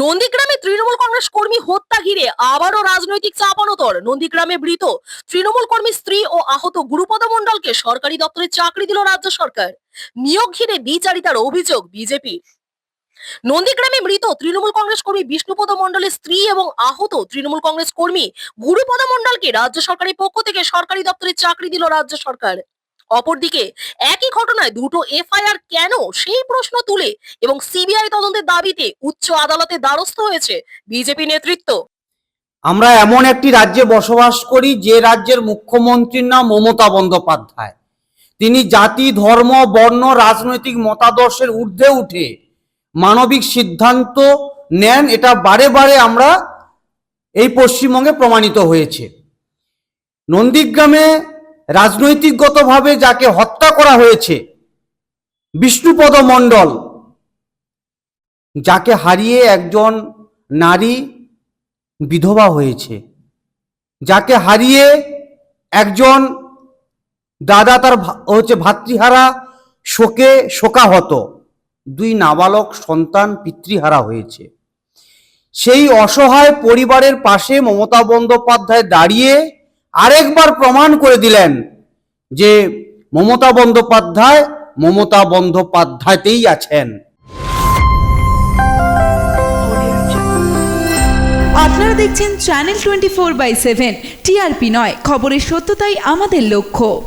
নন্দীগ্রামে তৃণমূল কংগ্রেস কর্মী হত্যা ঘিরে আবারও রাজনৈতিক চাপানোতর নন্দীগ্রামে মৃত তৃণমূল কর্মী স্ত্রী ও আহত গুরুপদ মন্ডলকে সরকারি দপ্তরে চাকরি দিল রাজ্য সরকার। নিয়োগ ঘিরে বিচারিতার অভিযোগ বিজেপি। নন্দীগ্রামে মৃত তৃণমূল কংগ্রেস কর্মী বিষ্ণুপদ মণ্ডলের স্ত্রী এবং আহত তৃণমূল কংগ্রেস কর্মী গুরুপদ মন্ডলকে রাজ্য সরকারের পক্ষ থেকে সরকারি দপ্তরে চাকরি দিল রাজ্য সরকার। অপরদিকে একই ঘটনায় দুটো এফআইআর কেন সেই প্রশ্ন তুলে এবং সিবিআই তদন্তের দাবিতে উচ্চ আদালতে দ্বারস্থ হয়েছে বিজেপি নেতৃত্ব। আমরা এমন একটি রাজ্যে বসবাস করি যে রাজ্যের মুখ্যমন্ত্রীর নাম মমতা বন্দ্যোপাধ্যায়। তিনি জাতি, ধর্ম, বর্ণ, রাজনৈতিক মতাদর্শের ঊর্ধ্বে উঠে মানবিক সিদ্ধান্ত নেন, এটা বারে বারে আমরা এই পশ্চিমবঙ্গে প্রমাণিত হয়েছে। নন্দীগ্রামে রাজনৈতিকগতভাবে যাকে হত্যা করা হয়েছে, বিষ্ণুপদ মণ্ডল, যাকে হারিয়ে একজন নারী বিধবা হয়েছে, যাকে হারিয়ে একজন দাদা তার হচ্ছে ভাতৃহারা শোকে শোকাহত, দুই নাবালক সন্তান পিতৃহারা হয়েছে। সেই অসহায় পরিবারের পাশে মমতা বন্দ্যোপাধ্যায় দাঁড়িয়ে আরেকবার প্রমাণ করে দিলেন যে মমতা বন্দ্যোপাধ্যায় মমতা বন্দ্যোপাধ্যায়তেই আছেন। আপনারা দেখছেন channel twenty four by seven TRP নয়, খবরের সত্যতাই আমাদের লক্ষ্য।